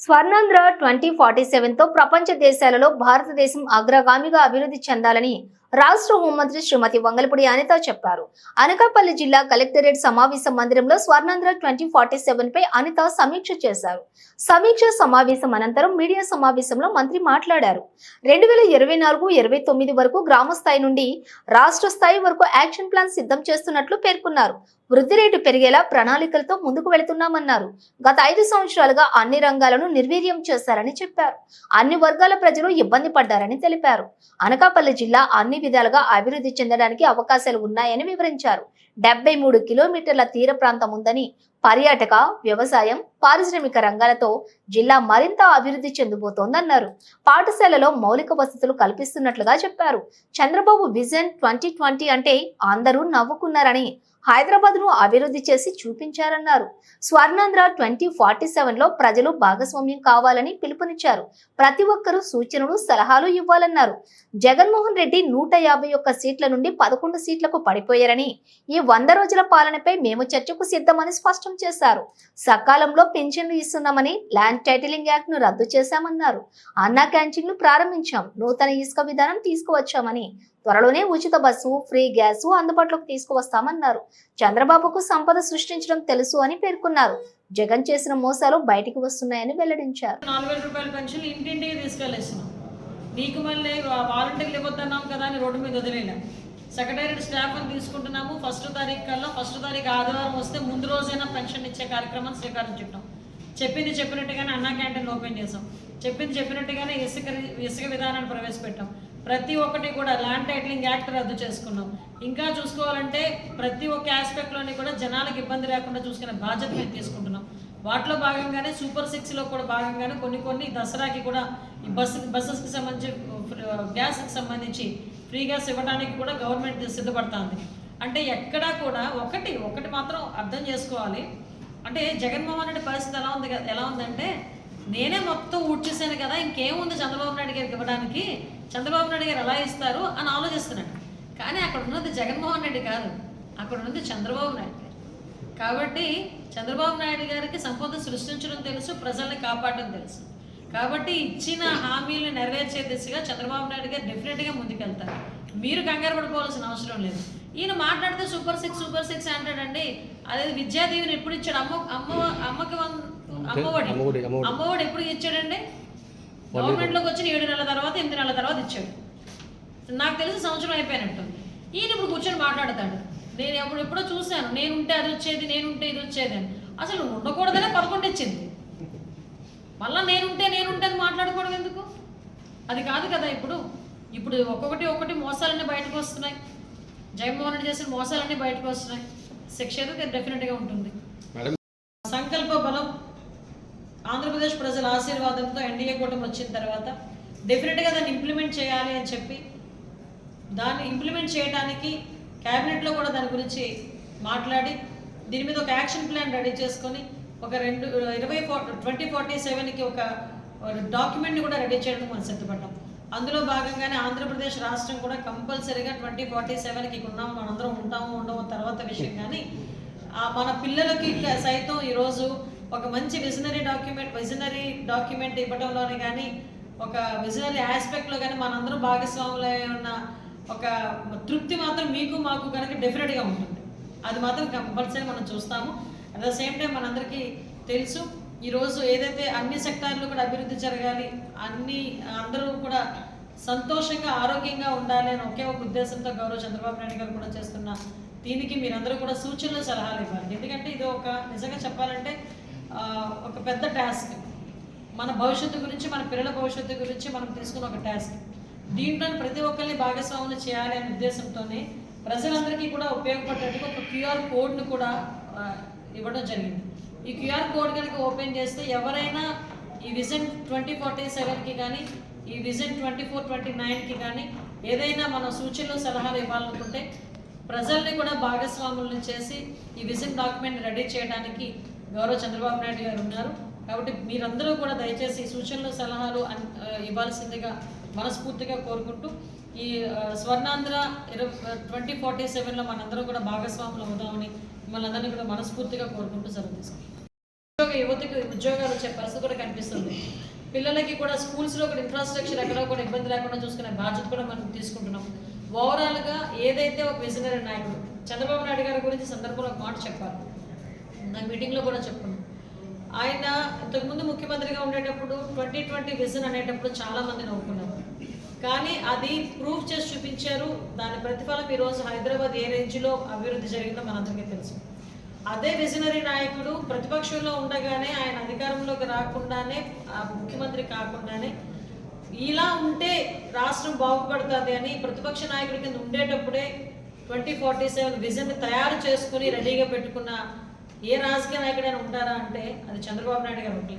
Swarnandhra twenty forty సెవెన్తో ప్రపంచ దేశాలలో భారతదేశం అగ్రగామిగా అభివృద్ధి చెందాలని రాష్ట్ర హోంమంత్రి శ్రీమతి వంగలపూడి అనిత చెప్పారు. అనకాపల్లి జిల్లా కలెక్టరేట్ సమావేశ మందిరంలో స్వర్ణాంధ్ర ట్వంటీ ఫార్టీ సెవెన్ పై అనిత సమీక్ష చేశారు. సమీక్ష సమావేశం అనంతరం మీడియా సమావేశంలో మంత్రి మాట్లాడారు. రెండు వేల ఇరవై నాలుగు ఇరవై తొమ్మిది వరకు గ్రామ స్థాయి నుండి రాష్ట్ర స్థాయి వరకు యాక్షన్ ప్లాన్ సిద్ధం చేస్తున్నట్లు పేర్కొన్నారు. వృద్ధి రేటు పెరిగేలా ప్రణాళికలతో ముందుకు వెళుతున్నామన్నారు. గత ఐదు సంవత్సరాలుగా అన్ని రంగాలను నిర్వీర్యం చేశారని చెప్పారు. అన్ని వర్గాల ప్రజలు ఇబ్బంది పడ్డారని తెలిపారు. అనకాపల్లి జిల్లా అన్ని విధాలుగా అభివృద్ధి చెందడానికి అవకాశాలు ఉన్నాయని వివరించారు. డెబ్బై మూడు కిలోమీటర్ల తీర ప్రాంతం ఉందని పర్యాటక వ్యవసాయం పారిశ్రామిక రంగాలతో జిల్లా మరింత అభివృద్ధి చెందబోతోందన్నారు. పాఠశాలలో మౌలిక వసతులు కల్పిస్తున్నట్లుగా చెప్పారు. చంద్రబాబు విజన్ ట్వంటీ ట్వంటీ అంటే అందరూ నవ్వుకున్నారని హైదరాబాద్ను అభివృద్ధి చేసి చూపించారన్నారు. స్వర్ణాంధ్ర ట్వంటీ ఫార్టీ సెవెన్లో ప్రజలు భాగస్వామ్యం కావాలని పిలుపునిచ్చారు. ప్రతి ఒక్కరూ సూచనలు సలహాలు ఇవ్వాలన్నారు. జగన్మోహన్ రెడ్డి నూట యాభై ఒక్క సీట్ల నుండి పదకొండు సీట్లకు పడిపోయారని ఈ వంద రోజుల పాలనపై మేము చర్చకు సిద్ధమని స్పష్టం చేశారు. సకాలంలో పెన్షన్లు ఇస్తున్నామని ల్యాండ్ టైటిలింగ్ యాక్ట్ను రద్దు చేశామన్నారు. అన్నా క్యాంటీన్లు ప్రారంభించాం. నూతన ఇసుక విధానం తీసుకువచ్చామని త్వరలోనే ఉచిత బస్సు ఫ్రీ గ్యాస్ అందుబాటులోకి తీసుకువస్తామన్నారు. చంద్రబాబుకు సంపద సృష్టించడం తెలుసు అని పేర్కొన్నారు. జగన్ చేసిన మోసాలు బయటికి వస్తున్నాయని వెల్లడించారు. నీకు మళ్ళీ వాలంటీర్లు ఇవ్వద్దన్నాం కదా అని రోడ్డు మీద వదిలేలా సెక్రటేరియట్ స్టాఫ్ అని తీసుకుంటున్నాము. ఫస్ట్ తారీఖు కల్లా ఫస్ట్ తారీఖు ఆదివారం వస్తే ముందు రోజైనా పెన్షన్ ఇచ్చే కార్యక్రమం శ్రీకారం చుట్టాం. చెప్పింది చెప్పినట్టుగానే అన్నా క్యాంటీన్ ఓపెన్ చేసాం చెప్పింది చెప్పినట్టుగానే ఇసుక ఇసుక విధానాన్ని ప్రవేశపెట్టాం. ప్రతి ఒక్కటి కూడా ల్యాండ్ టైటిలింగ్ యాక్ట్ రద్దు చేసుకున్నాం. ఇంకా చూసుకోవాలంటే ప్రతి ఒక్క ఆస్పెక్ట్లోని కూడా జనాలకు ఇబ్బంది లేకుండా చూసుకునే బాధ్యత మేము తీసుకుంటున్నాం. వాటిలో భాగంగానే సూపర్ సిక్స్లో కూడా భాగంగానే కొన్ని కొన్ని దసరాకి కూడా ఈ బస్సు బస్సెస్కి సంబంధించి గ్యాస్కి సంబంధించి ఫ్రీ గ్యాస్ ఇవ్వడానికి కూడా గవర్నమెంట్ సిద్ధపడుతుంది. అంటే ఎక్కడా కూడా ఒకటి ఒకటి మాత్రం అర్థం చేసుకోవాలి. అంటే జగన్మోహన్ రెడ్డి పరిస్థితి ఎలా ఉంది కదా- ఎలా ఉందంటే నేనే మొత్తం ఊడ్చేసాను కదా ఇంకేముంది చంద్రబాబు నాయుడు గారికి ఇవ్వడానికి? చంద్రబాబు నాయుడు గారు ఎలా ఇస్తారు అని ఆలోచిస్తున్నాడు. కానీ అక్కడ ఉన్నది జగన్మోహన్ రెడ్డి కాదు అక్కడ ఉన్నది చంద్రబాబు నాయుడు గారు. కాబట్టి చంద్రబాబు నాయుడు గారికి సంపద సృష్టించడం తెలుసు ప్రజల్ని కాపాడడం తెలుసు. కాబట్టి ఇచ్చిన హామీలను నెరవేర్చే దిశగా చంద్రబాబు నాయుడు గారు డెఫినెట్గా ముందుకెళ్తారు. మీరు కంగారు పడిపోవాల్సిన అవసరం లేదు. ఈయన మాట్లాడితే సూపర్ సిక్స్ సూపర్ సిక్స్ అంటాడండి. అదే విద్యాదేవిని ఎప్పుడు ఇచ్చాడు? అమ్మ అమ్మ అమ్మకి అమ్మఒడి. అమ్మఒడి, ఎప్పుడు ఇచ్చాడండి? గవర్నమెంట్లోకి వచ్చిన ఏడు నెలల తర్వాత ఎనిమిది నెలల తర్వాత ఇచ్చాడు. నాకు తెలిసి సంవత్సరం అయిపోయినట్టు ఈయన ఇప్పుడు కూర్చొని మాట్లాడతాడు. నేను ఎప్పుడు ఎప్పుడో చూశాను. నేను ఉంటే అది వచ్చేది నేను ఉంటే ఇది వచ్చేది అని. అసలు ఉండకూడదనే పదకొండు ఇచ్చింది. మళ్ళా నేనుంటే నేనుంటే అని మాట్లాడుకోవడం ఎందుకు? అది కాదు కదా ఇప్పుడు. ఇప్పుడు ఒక్కొక్కటి ఒక్కటి మోసాలన్నీ బయటకు వస్తున్నాయి. జగన్మోహన్ రెడ్డి చేసిన మోసాలన్నీ బయటకు వస్తున్నాయి. శిక్ష అయితే డెఫినెట్గా ఉంటుంది. సంకల్ప బలం. ఆంధ్రప్రదేశ్ ప్రజల ఆశీర్వాదంతో ఎన్డీఏ కూటమి వచ్చిన తర్వాత డెఫినెట్గా దాన్ని ఇంప్లిమెంట్ చేయాలి అని చెప్పి దాన్ని ఇంప్లిమెంట్ చేయడానికి క్యాబినెట్లో కూడా దాని గురించి మాట్లాడి దీని మీద ఒక యాక్షన్ ప్లాన్ రెడీ చేసుకొని ఒక రెండు ఇరవై ఫోర్ ట్వంటీ ఫార్టీ సెవెన్కి ఒక డాక్యుమెంట్ని కూడా రెడీ చేయడానికి మనం సిద్ధపడ్డాం అందులో భాగంగానే ఆంధ్రప్రదేశ్ రాష్ట్రం కూడా కంపల్సరీగా ట్వంటీ ఫార్టీ సెవెన్కి ఉన్నాం మనందరం ఉంటాము ఉండము తర్వాత విషయం. కానీ మన పిల్లలకి సైతం ఈరోజు ఒక మంచి విజనరీ డాక్యుమెంట్ విజనరీ డాక్యుమెంట్ ఇవ్వడంలోనే కానీ ఒక విజనరీ ఆస్పెక్ట్లో కానీ మనందరం భాగస్వాములై ఉన్న ఒక తృప్తి మాత్రం మీకు మాకు కనుక డెఫినెట్గా ఉంటుంది. అది మాత్రం కంపల్సరీ మనం చూస్తాము. అట్ ద సేమ్ టైం మనందరికీ తెలుసు ఈరోజు ఏదైతే అన్ని సెక్టార్లు కూడా అభివృద్ధి జరగాలి అన్ని అందరూ కూడా సంతోషంగా ఆరోగ్యంగా ఉండాలి అని ఒకే ఒక ఉద్దేశంతో గౌరవ చంద్రబాబు నాయుడు గారు కూడా చేస్తున్న దీనికి మీరందరూ కూడా సూచనలు సలహాలు ఇవ్వాలి. ఎందుకంటే ఇది ఒక నిజంగా చెప్పాలంటే ఒక పెద్ద టాస్క్ మన భవిష్యత్తు గురించి మన పిల్లల భవిష్యత్తు గురించి మనం తీసుకున్న ఒక టాస్క్ దీంట్లో ప్రతి ఒక్కరిని భాగస్వాములు చేయాలి అనే ఉద్దేశంతోనే ప్రజలందరికీ కూడా ఉపయోగపడేట్టుగా ఒక క్యూఆర్ కోడ్ను కూడా ఇవ్వడం జరిగింది. ఈ క్యూఆర్ కోడ్ కనుక ఓపెన్ చేస్తే ఎవరైనా ఈ విజన్ ట్వంటీ ఫార్టీ సెవెన్కి కానీ ఈ విజన్ ట్వంటీ ఫోర్ ట్వంటీ నైన్కి కానీ ఏదైనా మన సూచనలు సలహాలు ఇవ్వాలనుకుంటే ప్రజల్ని కూడా భాగస్వాములను చేసి ఈ విజన్ డాక్యుమెంట్ రెడీ చేయడానికి గౌరవ చంద్రబాబు నాయుడు గారు ఉన్నారు. కాబట్టి మీరందరూ కూడా దయచేసి ఈ సూచనలు సలహాలు ఇవ్వాల్సిందిగా మనస్ఫూర్తిగా కోరుకుంటూ ఈ స్వర్ణాంధ్ర ఇరవై ట్వంటీ ఫార్టీ సెవెన్లో మనందరం కూడా భాగస్వాములు అవుదామని మిమ్మల్ని అందరినీ కూడా మనస్ఫూర్తిగా కోరుకుంటూ సెలవు తీసుకుంటాం ఉద్యోగ యువతకు ఉద్యోగాలు వచ్చే పరిస్థితి కూడా కనిపిస్తుంది. పిల్లలకి కూడా స్కూల్స్లో కూడా ఇన్ఫ్రాస్ట్రక్చర్ ఎక్కడ కూడా ఇబ్బంది లేకుండా చూసుకునే బాధ్యత కూడా మనం తీసుకుంటున్నాం. ఓవరాల్గా ఏదైతే ఒక విజనరీ నాయకుడు చంద్రబాబు నాయుడు గారి గురించి సందర్భంలో ఒక మాట చెప్పారు నా మీటింగ్లో కూడా చెప్పుకున్నాం ఆయన ఇంతకుముందు ముఖ్యమంత్రిగా ఉండేటప్పుడు ట్వంటీ ట్వంటీ విజన్ అనేటప్పుడు చాలా మంది నవ్వుకున్నారు. కానీ అది ప్రూఫ్ చేసి చూపించారు. దాని ప్రతిఫలం ఈరోజు హైదరాబాద్ ఏ రేంజ్లో అభివృద్ధి జరిగిందో మనందరికీ తెలుసు. అదే విజనరీ నాయకుడు ప్రతిపక్షంలో ఉండగానే ఆయన అధికారంలోకి రాకుండానే ఆ ముఖ్యమంత్రి కాకుండానే ఇలా ఉంటే రాష్ట్రం బాగుపడుతుంది అని ప్రతిపక్ష నాయకుడి కింద ఉండేటప్పుడే ట్వంటీ ఫార్టీ సెవెన్ విజన్ తయారు చేసుకుని రెడీగా పెట్టుకున్న ఏ రాజకీయ నాయకుడైనా ఉంటారా అంటే అది చంద్రబాబు నాయుడు గారు ఒకటి.